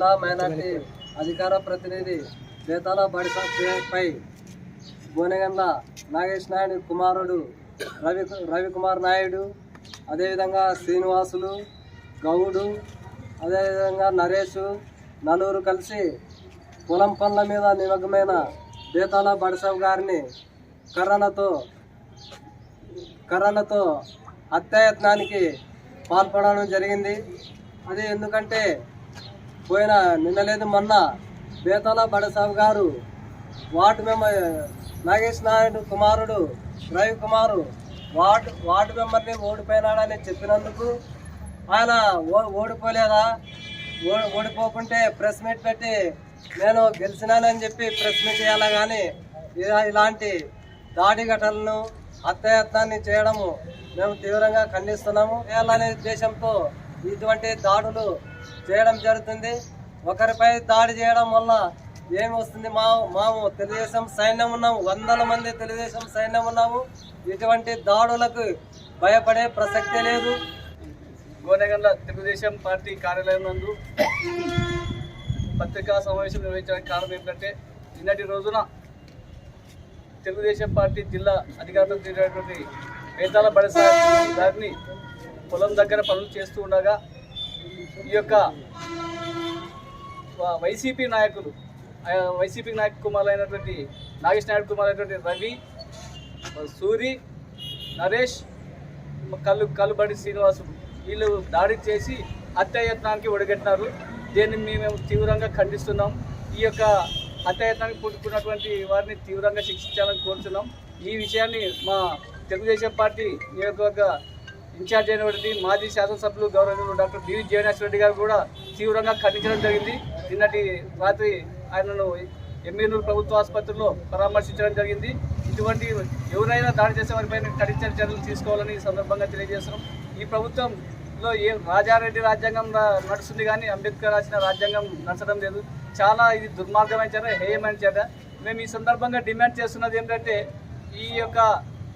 జిల్లా మైనార్టీ అధికార ప్రతినిధి బేతాల బడిసాపై బోనగండ్ల నాగేష్ నాయుడు కుమారుడు రవి రవికుమార్ నాయుడు అదేవిధంగా శ్రీనివాసులు గౌడు అదేవిధంగా నరేష్ నలుగురు కలిసి పొలం పనుల మీద నిమగ్నమైన బేతాల బడిసాబ్ గారిని కర్రలతో కర్రలతో హత్యాయత్నానికి పాల్పడడం జరిగింది. అది ఎందుకంటే పోయిన నిన్న లేదు మొన్న బేతాల బడసాబు గారు వార్డు మెంబర్ నాగేష్ నాయుడు కుమారుడు రవి కుమారు వార్డు వార్డు మెంబర్ని ఓడిపోయినాడని చెప్పినందుకు ఆయన ఓ ఓడిపోలేదా? ఓడిపోకుంటే ప్రెస్ మీట్ పెట్టి నేను గెలిచినానని చెప్పి ప్రెస్ మీట్ చేయాలా కానీ ఇలా- ఇలాంటి దాడి ఘటనలను అత్యయత్నాన్ని చేయడము మేము తీవ్రంగా ఖండిస్తున్నాము. చేయాలనే ఉద్దేశంతో ఇటువంటి దాడులు చేయడం జరుగుతుంది. ఒకరిపై దాడి చేయడం వల్ల ఏమి వస్తుంది? మా మాము తెలుగుదేశం సైన్యం ఉన్నాము. వందల మంది తెలుగుదేశం సైన్యం ఉన్నాము. ఇటువంటి దాడులకు భయపడే ప్రసక్తే లేదు. గోనెగండ్ల తెలుగుదేశం పార్టీ కార్యాలయం నందు పత్రికా సమావేశం నిర్వహించడానికి కారణం ఏంటంటే నిన్నటి రోజున తెలుగుదేశం పార్టీ జిల్లా అధికారులు తిరిగినటువంటి వేదాల బడసా గారిని పొలం దగ్గర పనులు చేస్తూ ఉండగా ఈ యొక్క వైసీపీ నాయకులు వైసీపీ నాయక కుమారులైనటువంటి నాగేష్ నాయుడు అయినటువంటి రవి సూరి నరేష్ కళ్ళు కలుబడి శ్రీనివాసు వీళ్ళు దాడి చేసి హత్యాయత్నానికి ఒడిగట్టినారు. దీన్ని మేము తీవ్రంగా ఖండిస్తున్నాం. ఈ యొక్క హత్యాయత్నానికి పుట్టుకున్నటువంటి వారిని తీవ్రంగా శిక్షించాలని కోరుతున్నాం. ఈ విషయాన్ని మా తెలుగుదేశం పార్టీ నియోజకవర్గ ఇన్ఛార్జ్ అయినటువంటి మాజీ శాసనసభ్యులు గౌరవనీయులు డాక్టర్ డివి జీవనాథ్ రెడ్డి గారు కూడా తీవ్రంగా ఖండించడం జరిగింది. నిన్నటి రాత్రి ఆయనను ఎమ్మెల్యూరు ప్రభుత్వ ఆసుపత్రిలో పరామర్శించడం జరిగింది. ఇటువంటి ఎవరైనా దాడి చేసే వారిపైన కఠిన చర్యలు తీసుకోవాలని ఈ సందర్భంగా తెలియజేస్తున్నాం. ఈ ప్రభుత్వంలో ఏ రాజారెడ్డి రాజ్యాంగం నడుస్తుంది కానీ అంబేద్కర్ రాసిన రాజ్యాంగం నడచడం లేదు. చాలా ఇది దుర్మార్గమైన చర్య హేయమైన చర్య. మేము ఈ సందర్భంగా డిమాండ్ చేస్తున్నది ఏంటంటే ఈ యొక్క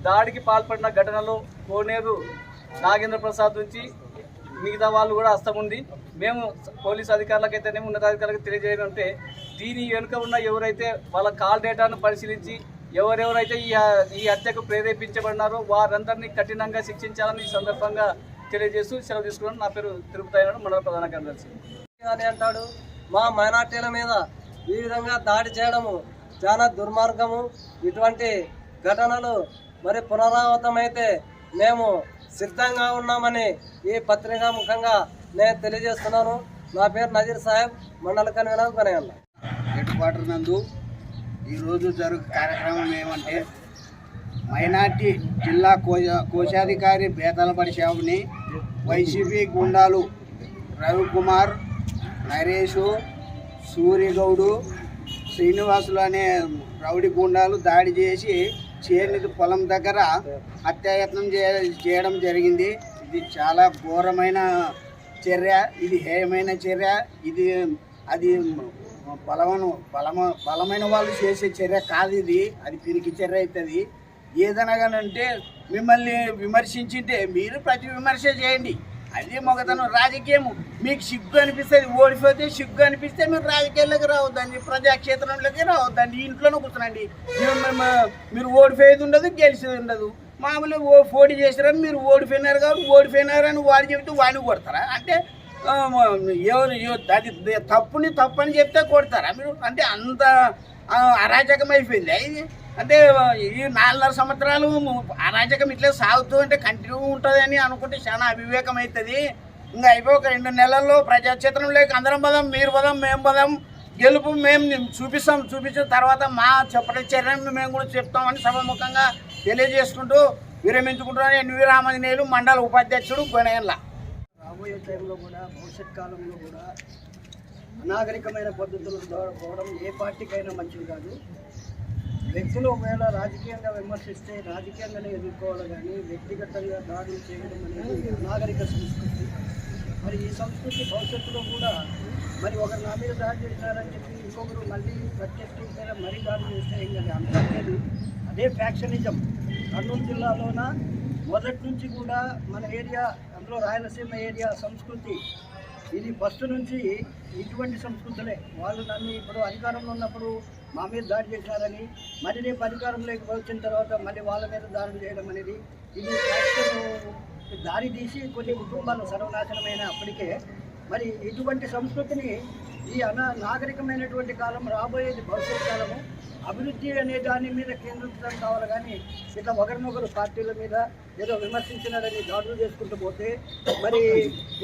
దాడికి పాల్పడిన ఘటనలో కోనేరు నాగేంద్ర ప్రసాద్ నుంచి మిగతా వాళ్ళు కూడా హస్తం ఉంది. మేము పోలీస్ అధికారులకైతేనేమి ఉన్నతాధికారులకు తెలియజేయాలంటే దీని వెనుక ఉన్న ఎవరైతే వాళ్ళ కాల్ డేటాను పరిశీలించి ఎవరెవరైతే ఈ ఈ హత్యకు ప్రేరేపించబడినారో వారందరినీ కఠినంగా శిక్షించాలని ఈ సందర్భంగా తెలియజేస్తూ సెలవు తీసుకున్నాను. నా పేరు తిరుపతి మండల ప్రధాన కార్యదర్శి. అని అంటాడు మా మైనార్టీల మీద ఈ విధంగా దాడి చేయడము చాలా దుర్మార్గము. ఇటువంటి ఘటనలు మరి పునరావృతమైతే మేము సిద్ధంగా ఉన్నామని ఈ పత్రికా ముఖంగా నేను తెలియజేస్తున్నాను. నా పేరు నజీర్ సాహెబ్ మండల కన్వీనర్ కొనగల్ల హెడ్ క్వార్టర్ నందు ఈరోజు జరుగు కార్యక్రమం ఏమంటే మైనార్టీ జిల్లా కోశ కోశాధికారి బేతలపడి షాపుని వైసీపీ గుండాలు రవికుమార్ నరేషు సూర్యగౌడు శ్రీనివాసులు అనే రౌడీ గుండాలు దాడి చేసి చేనిది పొలం దగ్గర హత్యాయత్నం చే- చేయడం జరిగింది. ఇది చాలా ఘోరమైన చర్య. ఇది హేయమైన చర్య. ఇది అది బలమను బలమ బలమైన వాళ్ళు చేసే చర్య కాదు ఇది. అది పిరికి చర్య అవుతుంది ఏదనగానంటే మిమ్మల్ని విమర్శించింటే మీరు ప్రతి విమర్శ చేయండి. అది మొగతనం రాజకీయం మీకు సిగ్గు అనిపిస్తుంది ఓడిపోతే సిగ్గు అనిపిస్తే మీరు రాజకీయాల్లోకి రావద్దండి ప్రజాక్షేత్రంలోకి రావద్దండి ఇంట్లోనే కూర్చునండి. మీరు ఓడిపోయేది ఉండదు గెలిచేది ఉండదు. మామూలుగా ఓ పోటీ చేసారని మీరు ఓడిపోయినారు కాబట్టి ఓడిపోయినారని వాడు చెబితే వాడిని కొడతారా? అంటే ఎవరు అది తప్పుని తప్పని చెప్తే కొడతారా మీరు? అంటే అంత ఆ, అరాచకం అయిపోయింది ఇది? అంటే ఈ నాలుగున్నర సంవత్సరాలు అరాచకం ఇట్లా సాగుతూ అంటే కంటిన్యూ ఉంటుంది అని అనుకుంటే చాలా అవివేకం అవుతుంది ఇంకా అయిపోయి ఒక రెండు నెలల్లో ప్రజాక్షేత్రంలోకి అందరం పదాం మీరు పదాం మేము పదాం గెలుపు మేము చూపిస్తాం చూపించిన తర్వాత మా చెప్పటి చర్యను మేము కూడా చెప్తామని సభముఖంగా తెలియజేసుకుంటూ విరమించుకుంటున్నాను. ఎన్వి రామంజనేయులు మండల ఉపాధ్యక్షుడు గొనెల్ల రాబోయే టైంలో కూడా భవిష్యత్ కాలంలో కూడా అనాగరికమైన పద్ధతులు పోవడం ఏ పార్టీకైనా మంచిది కాదు. వ్యక్తులు ఒకవేళ రాజకీయంగా విమర్శిస్తే రాజకీయంగానే ఎదుర్కోవాలి కానీ వ్యక్తిగతంగా దాడులు చేయడం అనేది నాగరిక సంస్కృతి. మరి ఈ సంస్కృతి భవిష్యత్తులో కూడా మరి ఒకరు నా మీద దాడి చేశారని చెప్పి ఇంకొకరు మళ్ళీ ప్రత్యక్షించారా మరీ దాడి చేస్తే ఏం కదా అంతా లేదు. అదే ఫ్యాక్షనిజం. కర్నూలు జిల్లాలోన మొదటి నుంచి కూడా మన ఏరియా అందులో రాయలసీమ ఏరియా సంస్కృతి. ఇది ఫస్ట్ నుంచి ఇటువంటి సంస్కృతులే. వాళ్ళు నన్ను ఇప్పుడు అధికారంలో ఉన్నప్పుడు మా మీద దాడి చేశారని మరి రేపు అధికారంలోకి వచ్చిన తర్వాత మళ్ళీ వాళ్ళ మీద దాడులు చేయడం అనేది ఇది దారి తీసి కొన్ని కుటుంబాలు సర్వనాశనమైన అప్పటికే. మరి ఇటువంటి సంస్కృతిని ఈ అన నాగరికమైనటువంటి కాలం రాబోయేది భవిష్యత్ కాలము అభివృద్ధి అనే దాని మీద కేంద్రీకృతం కావాలి కానీ ఇట్లా ఒకరినొకరు పార్టీల మీద ఏదో విమర్శించినారని దాడులు చేసుకుంటూ పోతే మరి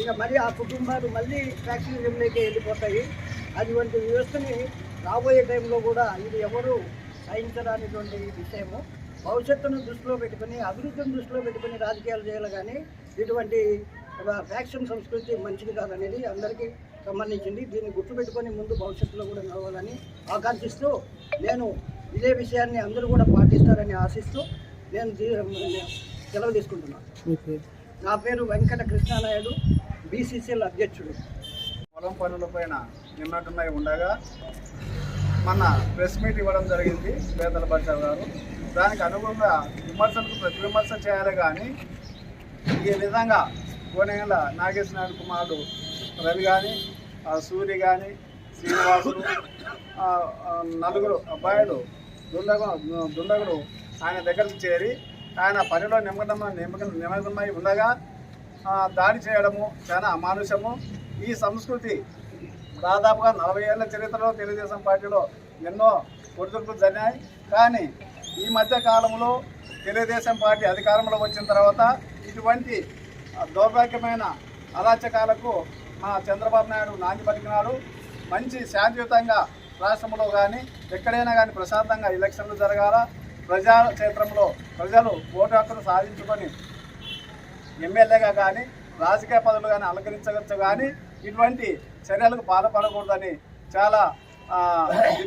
ఇక మరి ఆ కుటుంబాలు మళ్ళీ ఫ్యాక్షనిజంలోకి వెళ్ళిపోతాయి. అటువంటి వ్యవస్థని రాబోయే టైంలో కూడా ఇది ఎవరు సహించరానిటువంటి విషయము. భవిష్యత్తును దృష్టిలో పెట్టుకుని అభివృద్ధిని దృష్టిలో పెట్టుకుని రాజకీయాలు చేయాలి కానీ ఇటువంటి ఫ్యాక్షన్ సంస్కృతి మంచిది కాదనేది అందరికీ సంబంధించింది. దీన్ని గుర్తుపెట్టుకొని ముందు భవిష్యత్తులో కూడా నడవాలని ఆకాంక్షిస్తూ నేను ఇదే విషయాన్ని అందరూ కూడా పాటిస్తారని ఆశిస్తూ నేను సెలవు తీసుకుంటున్నాను. నా పేరు వెంకట కృష్ణానాయుడు బీసీసీఎల్ అధ్యక్షుడు. పొలం పనుల నిన్నటున్నాయి ఉండగా మన ప్రెస్ మీట్ ఇవ్వడం జరిగింది పేదల పరిషత్ గారు. దానికి అనుగుణంగా విమర్శలకు ప్రతి విమర్శ చేయాలి కానీ ఈ విధంగా కోనేల నాగేశ్వర నాయుడు కుమారుడు రవి కానీ సూర్య కానీ శ్రీనివాసులు నలుగురు అబ్బాయిలు దుండగు దుండగుడు ఆయన దగ్గరకు చేరి ఆయన పనిలో నిమగ్నం నిమగ్న- నిమగ్నమై ఉండగా దాడి చేయడము చాలా అమానుషము. ఈ సంస్కృతి దాదాపుగా నలభై ఏళ్ళ చరిత్రలో తెలుగుదేశం పార్టీలో ఎన్నో ఒడిదుడుకులు జరిగాయి కానీ ఈ మధ్య కాలంలో తెలుగుదేశం పార్టీ అధికారంలో వచ్చిన తర్వాత ఇటువంటి దౌర్భాగ్యమైన అరాచకాలకు మా చంద్రబాబు నాయుడు నాంది పలికినాడు మంచి శాంతియుతంగా రాష్ట్రంలో కానీ ఎక్కడైనా కానీ ప్రశాంతంగా ఎలక్షన్లు జరగాల. ప్రజా క్షేత్రంలో ప్రజలు ఓటు హక్కును సాధించుకొని ఎమ్మెల్యేగా కానీ రాజకీయ పదవులు కానీ అలంకరించవచ్చు కానీ ఇటువంటి చర్యలకు బాధపడకూడదని చాలా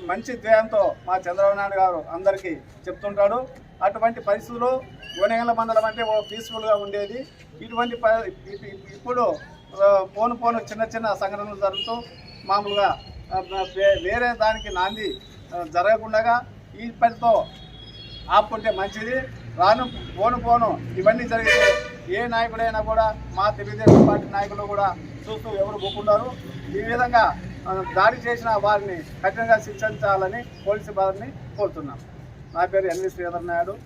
మంచి ధ్యేయంతో మా చంద్రబాబు నాయుడు గారు అందరికీ చెప్తుంటాడు. అటువంటి పరిస్థితులు గోనెగల మండలం అంటే ఓ పీస్ఫుల్గా ఉండేది. ఇటువంటి ప- ఇ- ఇప్పుడు పోను పోను చిన్న చిన్న సంఘటనలు జరుగుతూ మామూలుగా వేరే దానికి నాంది జరగకుండా ఈ పనితో ఆపుకుంటే మంచిది. రాను పోను పోను ఇవన్నీ జరిగితే ఏ నాయకుడైనా కూడా మా తెలుగుదేశం పార్టీ నాయకులు కూడా చూస్తూ ఎవరు పోకుంటారు ఈ విధంగా దాడి చేసిన వారిని కఠినంగా శిక్షించాలని పోలీసు వారిని కోరుతున్నాం. నా పేరు ఎన్వి శ్రీధర్ నాయుడు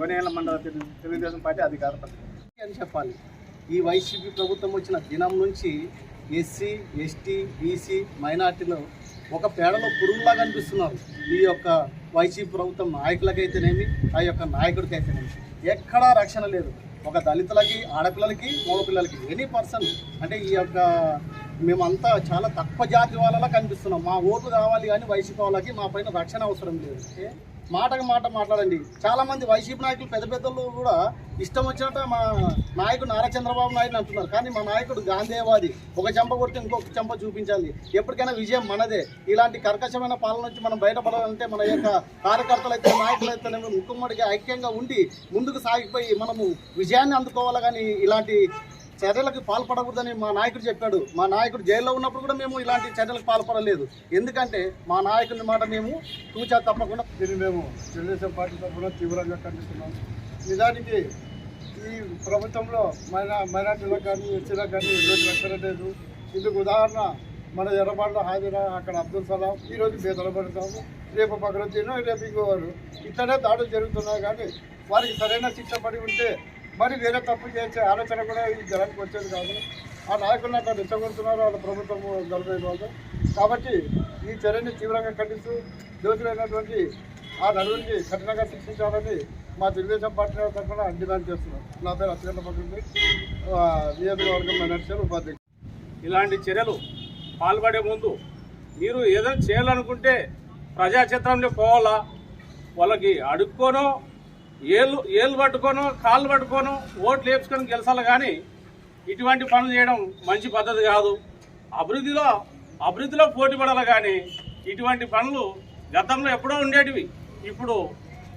గొనేల మండల తెలుగు- తెలుగుదేశం పార్టీ అధికార ప్రతినిధి. అని చెప్పాలి. ఈ వైసీపీ ప్రభుత్వం వచ్చిన దినం నుంచి ఎస్సీ ఎస్టీ బీసీ మైనార్టీలో ఒక పేడలో పురుగులా కనిపిస్తున్నారు ఈ యొక్క వైసీపీ ప్రభుత్వం నాయకులకైతేనేమి ఆ యొక్క నాయకుడికైతేనేమి. ఎక్కడా రక్షణ లేదు. ఒక దళితులకి ఆడపిల్లలకి మగపిల్లలకి ఎనీ పర్సన్ అంటే ఈ యొక్క మేమంతా చాలా తక్కువ జాతి వాళ్ళలా కనిపిస్తున్నాం. మా ఓట్లు కావాలి కానీ వైసీపీ వాళ్ళకి మా పైన రక్షణ అవసరం లేదు. మాటకు మాట మాట్లాడండి. చాలా మంది వైసీపీ నాయకులు పెద్ద పెద్దలు కూడా ఇష్టం వచ్చినట్ట మా నాయకుడు నారా చంద్రబాబు నాయుడు అంటున్నారు. కానీ మా నాయకుడు గాంధేవాది. ఒక చెంప కొడితే ఇంకొక చెంప చూపించాలి. ఎప్పటికైనా విజయం మనదే. ఇలాంటి కర్కశమైన పాలన నుంచి మనం బయటపడాలంటే మన యొక్క కార్యకర్తలు అయితే నాయకులు అయితే ముక్కుమ్మడికి ఐక్యంగా ఉండి ముందుకు సాగిపోయి మనము విజయాన్ని అందుకోవాలి కానీ ఇలాంటి చర్యలకు పాల్పడకూడదని మా నాయకుడు చెప్పాడు. మా నాయకుడు జైల్లో ఉన్నప్పుడు కూడా మేము ఇలాంటి చర్యలకు పాల్పడలేదు. ఎందుకంటే మా నాయకుడి మాట మేము తూచా తప్పకుండా దీన్ని మేము తెలుగుదేశం పార్టీ తరఫున తీవ్రంగా ఖండిస్తున్నాం. నిజానికి ఈ ప్రభుత్వంలో మైనా మైనార్టీలకు కానీ ఎస్సీలకు కానీ ఈరోజు రక్షణ లేదు. ఇందుకు ఉదాహరణ మన ఎర్రబాడులో హాజరా అక్కడ అబ్దుల్ సలాం. ఈరోజు బేదలు పడతాము. రేపు పగరొద్దినో రేపు ఇంకోవారు ఇట్లనే దాడులు జరుగుతున్నాయి కానీ వారికి సరైన శిక్ష పడి ఉంటే మరి వేరే తప్పు చేసే ఆలోచన కూడా ఈ జనానికి వచ్చేది కాదు. ఆ నాయకులను అట్లా రెచ్చగొడుతున్నారు వాళ్ళ ప్రభుత్వం గడపైన వాళ్ళు. కాబట్టి ఈ చర్యని తీవ్రంగా ఖండిస్తూ దోషులైనటువంటి ఆ నలుగురికి కఠినంగా శిక్షించాలని మా తెలుగుదేశం పార్టీ తరఫున డిమాండ్ చేస్తున్నాం. నా పేరు అత్యంత పడుతుంది నియోజకవర్గం మేనేజర్ ఉపాధ్యక్షుడు ఇలాంటి చర్యలు పాల్పడే ముందు మీరు ఏదైనా చేయాలనుకుంటే ప్రజాక్షేత్రంలో పోవాలా? వాళ్ళకి అడుక్కోనో ఏళ్ళు ఏళ్ళు పట్టుకోను కాళ్ళు పట్టుకోను ఓట్లు వేపుకొని గెలిచాలి కానీ ఇటువంటి పనులు చేయడం మంచి పద్ధతి కాదు. అభివృద్ధిలో అభివృద్ధిలో పోటీ పడాలి కానీ ఇటువంటి పనులు గతంలో ఎప్పుడో ఉండేటివి. ఇప్పుడు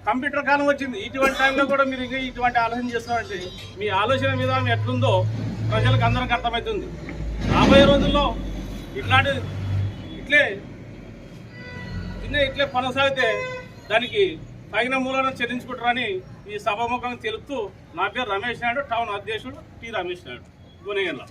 కంప్యూటర్ కాలం వచ్చింది. ఇటువంటి టైంలో కూడా మీరు ఇంకా ఇటువంటి ఆలోచన చేస్తున్నారంటే మీ ఆలోచన విధానం ఎట్లుందో ప్రజలకు అందరికి అర్థమవుతుంది. రాబోయే రోజుల్లో ఇట్లాంటి ఇట్లే చిన్న ఇట్లే కొనసాగితే దానికి తగిన మూలన చెల్లించుకుంటారని ఈ సభాముఖంగా తెలుపుతూ నా పేరు రమేష్ నాయుడు టౌన్ అధ్యక్షుడు టి రమేష్ నాయుడు. గునేగల్లా